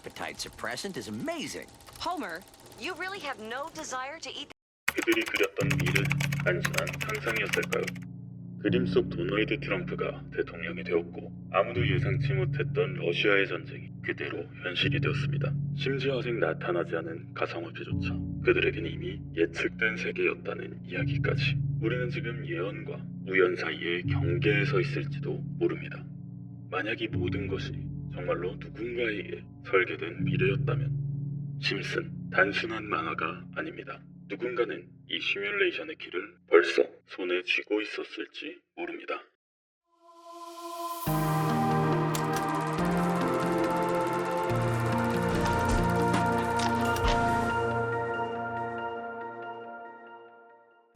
appetite suppressant is amazing. Homer, you really have no desire to eat 그들이 그렸던 미래는 단순한 상상이었을까요? 그림 속 도널드 트럼프가 대통령이 되었고 아무도 예상치 못했던 러시아의 전쟁이 그대로 현실이 되었습니다. 심지어 아직 나타나지 않은 가상화폐조차 그들에겐 이미 예측된 세계였다는 이야기까지 우리는 지금 예언과 우연 사이의 경계에 서 있을지도 모릅니다. 만약 이 모든 것이 정말로 누군가에 의해 설계된 미래였다면 심슨 단순한 만화가 아닙니다. 누군가는 이 시뮬레이션의 길을 벌써 손에 쥐고 있었을지 모릅니다.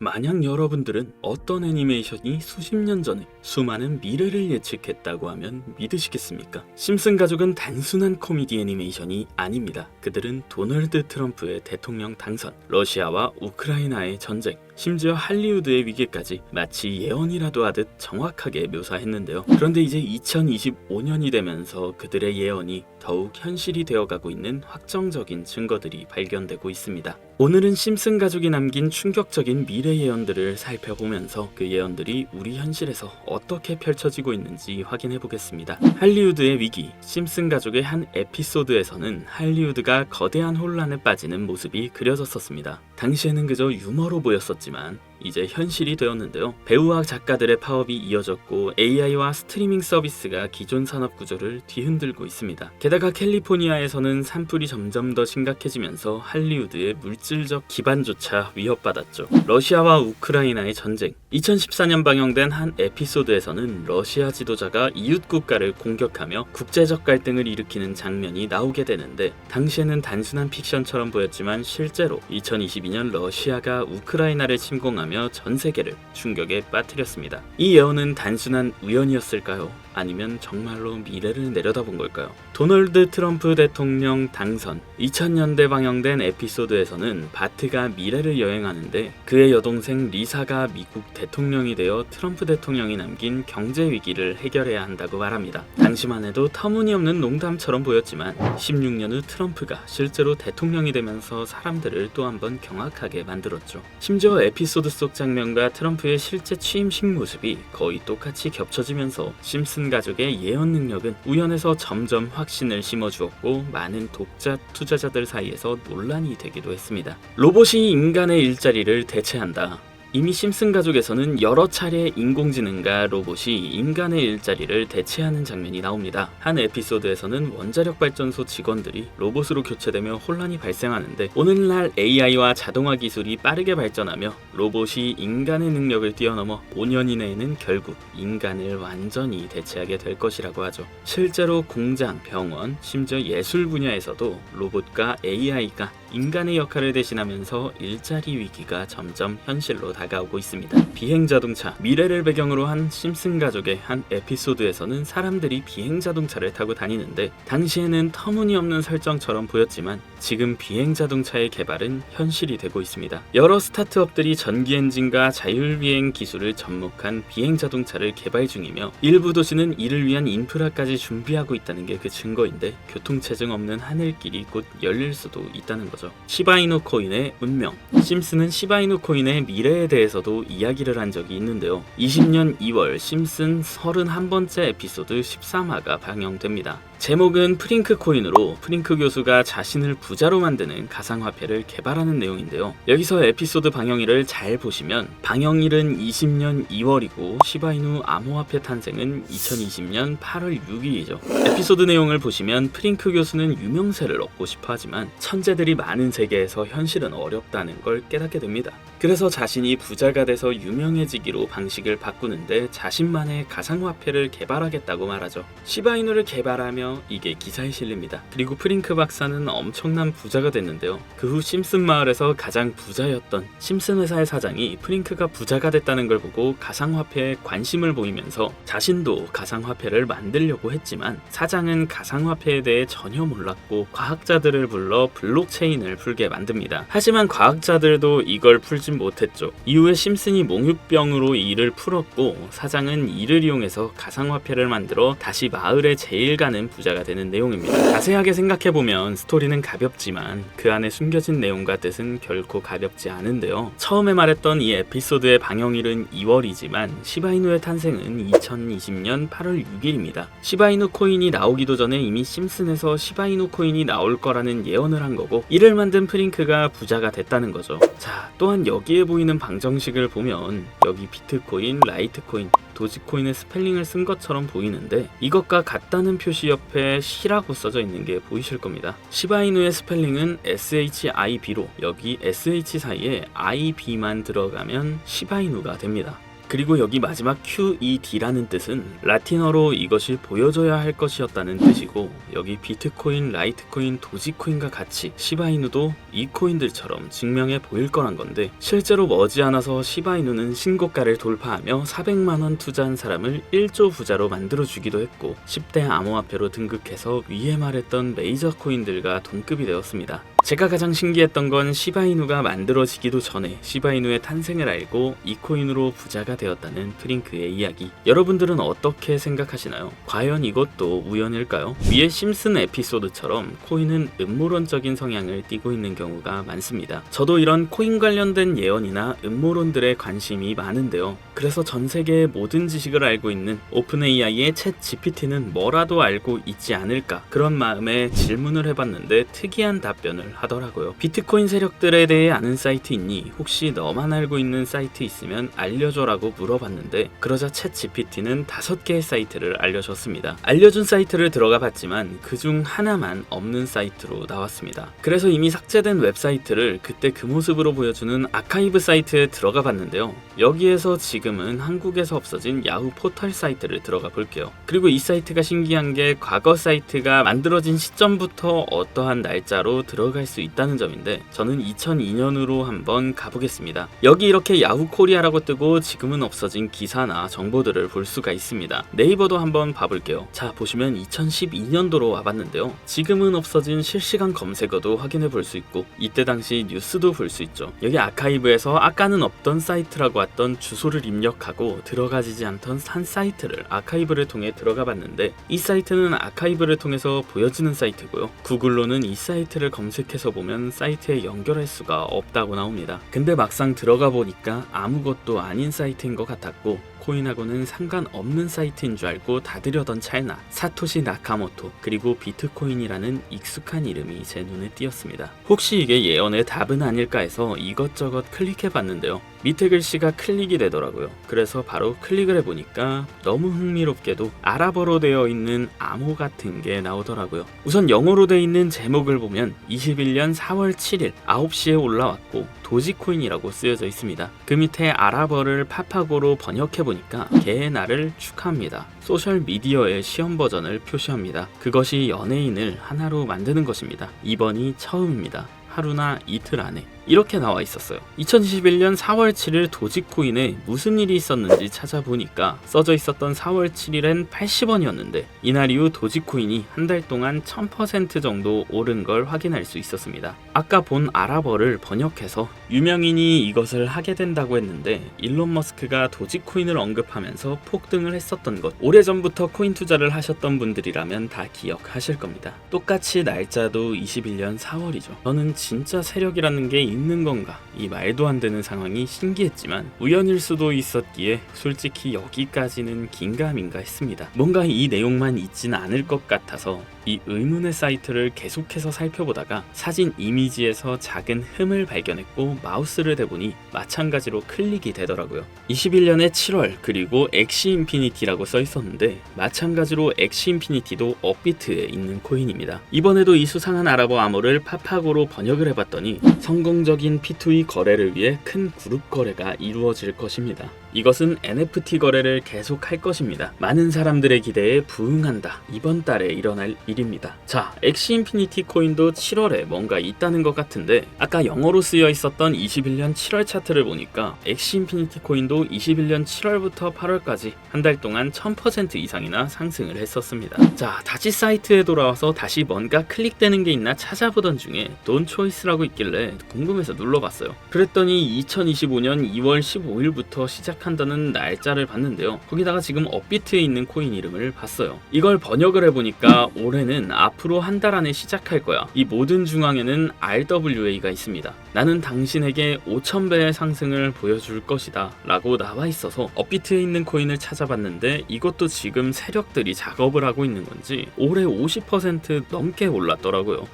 만약 여러분들은 어떤 애니메이션이 수십 년 전에 수많은 미래를 예측했다고 하면 믿으시겠습니까? 심슨 가족은 단순한 코미디 애니메이션이 아닙니다. 그들은 도널드 트럼프의 대통령 당선, 러시아와 우크라이나의 전쟁, 심지어 할리우드의 위기까지 마치 예언이라도 하듯 정확하게 묘사했는데요. 그런데 이제 2025년이 되면서 그들의 예언이 더욱 현실이 되어가고 있는 확정적인 증거들이 발견되고 있습니다. 오늘은 심슨 가족이 남긴 충격적인 미래 예언들을 살펴보면서 그 예언들이 우리 현실에서 어떻게 펼쳐지고 있는지 확인해 보겠습니다. 할리우드의 위기, 심슨 가족의 한 에피소드에서는 할리우드가 거대한 혼란에 빠지는 모습이 그려졌었습니다. 당시에는 그저 유머로 보였었지 만 이제 현실이 되었는데요. 배우와 작가들의 파업이 이어졌고 AI와 스트리밍 서비스가 기존 산업 구조를 뒤흔들고 있습니다. 게다가 캘리포니아에서는 산불이 점점 더 심각해지면서 할리우드의 물질적 기반조차 위협받았죠. 러시아와 우크라이나의 전쟁. 2014년 방영된 한 에피소드에서는 러시아 지도자가 이웃 국가를 공격하며 국제적 갈등을 일으키는 장면이 나오게 되는데 당시에는 단순한 픽션처럼 보였지만 실제로 2022년 러시아가 우크라이나를 침공하며 전 세계를 충격에 빠뜨렸습니다. 이 예언은 단순한 우연이었을까요? 아니면 정말로 미래를 내려다본 걸까요? 도널드 트럼프 대통령 당선 2000년대 방영된 에피소드에서는 바트가 미래를 여행하는데 그의 여동생 리사가 미국 대통령이 되어 트럼프 대통령이 남긴 경제 위기를 해결해야 한다고 말합니다. 당시만 해도 터무니없는 농담처럼 보였지만 16년 후 트럼프가 실제로 대통령이 되면서 사람들을 또 한 번 경악하게 만들었죠. 심지어 에피소드 속 장면과 트럼프의 실제 취임식 모습이 거의 똑같이 겹쳐지면서 심슨 가족의 예언 능력은 우연에서 점점 확신을 심어주었고 많은 독자 투자자들 사이에서 논란이 되기도 했습니다. 로봇이 인간의 일자리를 대체한다. 이미 심슨 가족에서는 여러 차례 인공지능과 로봇이 인간의 일자리를 대체하는 장면이 나옵니다. 한 에피소드에서는 원자력 발전소 직원들이 로봇으로 교체되며 혼란이 발생하는데 오늘날 AI와 자동화 기술이 빠르게 발전하며 로봇이 인간의 능력을 뛰어넘어 5년 이내에는 결국 인간을 완전히 대체하게 될 것이라고 하죠. 실제로 공장, 병원, 심지어 예술 분야에서도 로봇과 AI가 인간의 역할을 대신하면서 일자리 위기가 점점 현실로 다 가오고 있습니다. 비행 자동차 미래를 배경으로 한 심슨 가족의 한 에피소드에서는 사람들이 비행 자동차를 타고 다니는데 당시에는 터무니없는 설정처럼 보였지만 지금 비행 자동차의 개발은 현실이 되고 있습니다. 여러 스타트업들이 전기 엔진과 자율 비행 기술을 접목한 비행 자동차를 개발 중이며 일부 도시는 이를 위한 인프라까지 준비하고 있다는 게 그 증거인데 교통체증 없는 하늘길이 곧 열릴 수도 있다는 거죠. 시바이누 코인의 운명. 심슨은 시바이누 코인의 미래에 대해 서도 이야기를 한 적이 있는데요. 20년 2월 심슨 31번째 에피소드 13화가 방영됩니다. 제목은 프링크 코인으로 프링크 교수가 자신을 부자로 만드는 가상화폐를 개발하는 내용인데요. 여기서 에피소드 방영일을 잘 보시면 방영일은 20년 2월이고 시바이누 암호화폐 탄생은 2020년 8월 6일이죠. 에피소드 내용을 보시면 프링크 교수는 유명세를 얻고 싶어 하지만 천재들이 많은 세계에서 현실은 어렵다는 걸 깨닫게 됩니다. 그래서 자신이 부자가 돼서 유명해지기로 방식을 바꾸는데 자신만의 가상화폐를 개발하겠다고 말하죠. 시바이누를 개발하며 이게 기사에 실립니다. 그리고 프링크 박사는 엄청난 부자가 됐는데요. 그 후 심슨 마을에서 가장 부자였던 심슨 회사의 사장이 프링크가 부자가 됐다는 걸 보고 가상화폐에 관심을 보이면서 자신도 가상화폐를 만들려고 했지만 사장은 가상화폐에 대해 전혀 몰랐고 과학자들을 불러 블록체인을 풀게 만듭니다. 하지만 과학자들도 이걸 풀진 못했죠. 이후에 심슨이 몽유병으로 이를 풀었고 사장은 이를 이용해서 가상화폐를 만들어 다시 마을의 제일 가는 부자가 되는 내용입니다. 자세하게 생각해보면 스토리는 가볍지만 그 안에 숨겨진 내용과 뜻은 결코 가볍지 않은데요. 처음에 말했던 이 에피소드의 방영일은 2월이지만 시바이누의 탄생은 2020년 8월 6일입니다. 시바이누 코인이 나오기도 전에 이미 심슨에서 시바이누 코인이 나올 거라는 예언을 한 거고 이를 만든 프링크가 부자가 됐다는 거죠. 자, 또한 여기에 보이는 방정식을 보면 여기 비트코인, 라이트코인, 도지코인의 스펠링을 쓴 것처럼 보이는데 이것과 같다는 표시 옆에 시라고 써져 있는 게 보이실 겁니다. 시바이누의 스펠링은 SHIB로 여기 SH 사이에 IB만 들어가면 시바이누가 됩니다. 그리고 여기 마지막 QED라는 뜻은 라틴어로 이것이 보여줘야 할 것이었다는 뜻이고 여기 비트코인, 라이트코인, 도지코인과 같이 시바이누도 이 코인들처럼 증명해 보일 거란 건데 실제로 머지않아서 시바이누는 신고가를 돌파하며 400만 원 투자한 사람을 1조 부자로 만들어 주기도 했고 10대 암호화폐로 등극해서 위에 말했던 메이저 코인들과 동급이 되었습니다. 제가 가장 신기했던 건 시바이누가 만들어지기도 전에 시바이누의 탄생을 알고 이 코인으로 부자가 되었다는 프링크의 이야기. 여러분들은 어떻게 생각하시나요? 과연 이것도 우연일까요? 위의 심슨 에피소드처럼 코인은 음모론적인 성향을 띠고 있는 경우가 많습니다. 저도 이런 코인 관련된 예언이나 음모론들에 관심이 많은데요. 그래서 전 세계의 모든 지식을 알고 있는 오픈 AI의 챗 GPT는 뭐라도 알고 있지 않을까 그런 마음에 질문을 해봤는데 특이한 답변을 하더라고요. 비트코인 세력들에 대해 아는 사이트 있니? 혹시 너만 알고 있는 사이트 있으면 알려줘라고 물어봤는데 그러자 챗 GPT는 다섯 개의 사이트를 알려줬습니다. 알려준 사이트를 들어가 봤지만 그중 하나만 없는 사이트로 나왔습니다. 그래서 이미 삭제된 웹사이트를 그때 그 모습으로 보여주는 아카이브 사이트에 들어가 봤는데요. 여기에서 지금은 한국에서 없어진 야후 포털 사이트를 들어가 볼게요. 그리고 이 사이트가 신기한 게 과거 사이트가 만들어진 시점부터 어떠한 날짜로 들어갈 수 있다는 점인데 저는 2002년으로 한번 가보겠습니다. 여기 이렇게 야후 코리아라고 뜨고 지금은 없어진 기사나 정보들을 볼 수가 있습니다. 네이버도 한번 봐볼게요. 자 보시면 2012년도로 와봤는데요. 지금은 없어진 실시간 검색어도 확인해 볼 수 있고 이때 당시 뉴스도 볼 수 있죠. 여기 아카이브에서 아까는 없던 사이트라고 왔던 주소를 입력하고 들어가지지 않던 한 사이트를 아카이브를 통해 들어가 봤는데 이 사이트는 아카이브를 통해서 보여지는 사이트고요. 구글로는 이 사이트를 검색해서 보면 사이트에 연결할 수가 없다고 나옵니다. 근데 막상 들어가 보니까 아무것도 아닌 사이트인 것 같았고 코인하고는 상관없는 사이트인 줄 알고 닫으려던 찰나 사토시 나카모토 그리고 비트코인이라는 익숙한 이름이 제 눈에 띄었습니다. 혹시 이게 예언의 답은 아닐까 해서 이것저것 클릭해 봤는데요. 밑에 글씨가 클릭이 되더라고요. 그래서 바로 클릭을 해보니까 너무 흥미롭게도 아랍어로 되어 있는 암호 같은 게 나오더라고요. 우선 영어로 되어 있는 제목을 보면 21년 4월 7일 9시에 올라왔고 도지코인이라고 쓰여져 있습니다. 그 밑에 아랍어를 파파고로 번역해 보니까 개의 날을 축하합니다. 소셜 미디어의 시험 버전을 표시합니다. 그것이 연예인을 하나로 만드는 것입니다. 이번이 처음입니다. 하루나 이틀 안에 이렇게 나와 있었어요. 2021년 4월 7일 도지코인에 무슨 일이 있었는지 찾아보니까 써져 있었던 4월 7일엔 80원이었는데 이날 이후 도지코인이 한 달 동안 1000% 정도 오른 걸 확인할 수 있었습니다. 아까 본 아랍어를 번역해서 유명인이 이것을 하게 된다고 했는데 일론 머스크가 도지코인을 언급하면서 폭등을 했었던 것 오래전부터 코인 투자를 하셨던 분들이라면 다 기억하실 겁니다. 똑같이 날짜도 21년 4월이죠. 저는 진짜 세력이라는 게 있는 건가? 이 말도 안 되는 상황이 신기했지만 우연일 수도 있었기에 솔직히 여기까지는 긴가민가 했습니다. 뭔가 이 내용만 있지는 않을 것 같아서 이 의문의 사이트를 계속해서 살펴보다가 사진 이미지에서 작은 흠을 발견했고 마우스를 대보니 마찬가지로 클릭이 되더라고요. 21년의 7월 그리고 엑시 인피니티라고 써 있었는데 마찬가지로 엑시 인피니티도 업비트에 있는 코인입니다. 이번에도 이 수상한 아랍어 암호를 파파고로 번역을 해봤더니 성공적인 P2E 거래를 위해 큰 그룹 거래가 이루어질 것입니다. 이것은 NFT 거래를 계속 할 것입니다. 많은 사람들의 기대에 부응한다. 이번 달에 일어날 일입니다. 자, 엑시 인피니티 코인도 7월에 뭔가 있다는 것 같은데 아까 영어로 쓰여 있었던 21년 7월 차트를 보니까 엑시 인피니티 코인도 21년 7월부터 8월까지 한 달 동안 1000% 이상이나 상승을 했었습니다. 자, 다시 사이트에 돌아와서 다시 뭔가 클릭되는 게 있나 찾아보던 중에 돈 초이스라고 있길래 궁금해서 눌러봤어요. 그랬더니 2025년 2월 15일부터 시작 시작한다는 날짜를 봤는데요. 거기다가 지금 업비트에 있는 코인 이름을 봤어요. 이걸 번역을 해보니까 올해는 앞으로 한 달 안에 시작할 거야. 이 모든 중앙에는 RWA가 있습니다. 나는 당신에게 5,000배의 상승을 보여줄 것이다. 라고 나와 있어서 업비트에 있는 코인을 찾아봤는데 이것도 지금 세력들이 작업을 하고 있는 건지 올해 50% 넘게 올랐더라고요.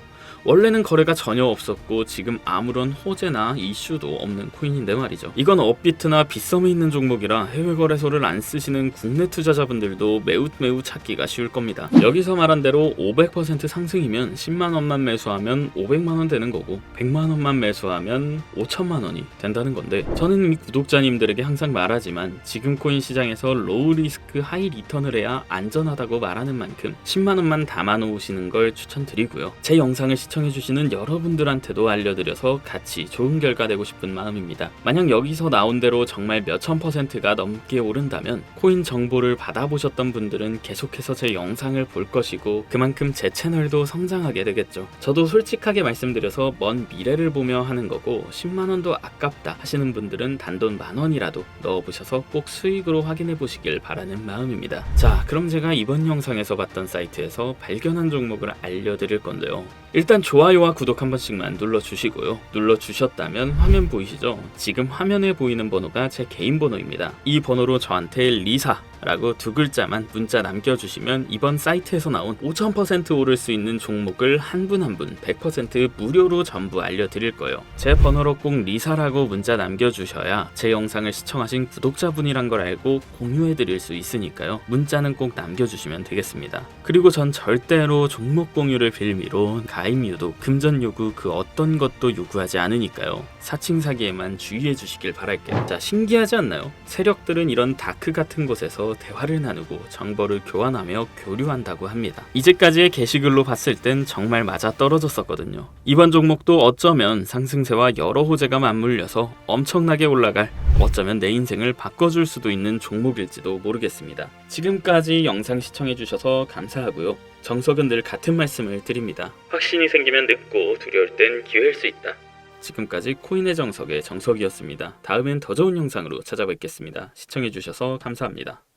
원래는 거래가 전혀 없었고 지금 아무런 호재나 이슈도 없는 코인인데 말이죠. 이건 업비트나 빗썸에 있는 종목이라 해외 거래소를 안 쓰시는 국내 투자자분들도 매우 매우 찾기가 쉬울 겁니다. 여기서 말한 대로 500% 상승이면 10만 원만 매수하면 500만 원 되는 거고 100만 원만 매수하면 5천만 원이 된다는 건데 저는 이미 구독자님들에게 항상 말하지만 지금 코인 시장에서 로우 리스크 하이 리턴을 해야 안전하다고 말하는 만큼 10만 원만 담아 놓으시는 걸 추천드리고요. 제 영상을 시청 해주시는 여러분들한테도 알려드려서 같이 좋은 결과 내고 싶은 마음입니다. 만약 여기서 나온 대로 정말 몇천 퍼센트가 넘게 오른다면 코인 정보를 받아보셨던 분들은 계속해서 제 영상을 볼 것이고 그만큼 제 채널도 성장하게 되겠죠. 저도 솔직하게 말씀드려서 먼 미래를 보며 하는 거고 10만 원도 아깝다 하시는 분들은 단돈 만 원이라도 넣어보셔서 꼭 수익으로 확인해 보시길 바라는 마음입니다. 자, 그럼 제가 이번 영상에서 봤던 사이트에서 발견한 종목을 알려드릴 건데요. 일단 좋아요와 구독 한 번씩만 눌러주시고요. 눌러주셨다면 화면 보이시죠? 지금 화면에 보이는 번호가 제 개인 번호입니다. 이 번호로 저한테 리사 라고 두 글자만 문자 남겨주시면 이번 사이트에서 나온 5000% 오를 수 있는 종목을 한 분 한 분 100% 무료로 전부 알려드릴 거예요. 제 번호로 꼭 리사라고 문자 남겨주셔야 제 영상을 시청하신 구독자분이란 걸 알고 공유해드릴 수 있으니까요. 문자는 꼭 남겨주시면 되겠습니다. 그리고 전 절대로 종목 공유를 빌미로 가입 유도, 금전 요구 그 어떤 것도 요구하지 않으니까요. 사칭 사기에만 주의해 주시길 바랄게요. 자, 신기하지 않나요? 세력들은 이런 다크 같은 곳에 서 대화를 나누고 정보를 교환하며 교류한다고 합니다. 이제까지의 게시글로 봤을 땐 정말 맞아 떨어졌었거든요. 이번 종목도 어쩌면 상승세와 여러 호재가 맞물려서 엄청나게 올라갈 어쩌면 내 인생을 바꿔줄 수도 있는 종목일지도 모르겠습니다. 지금까지 영상 시청해주셔서 감사하고요. 정석은 늘 같은 말씀을 드립니다. 확신이 생기면 늦고 두려울 땐 기회일 수 있다. 지금까지 코인의 정석의 정석이었습니다. 다음엔 더 좋은 영상으로 찾아뵙겠습니다. 시청해주셔서 감사합니다.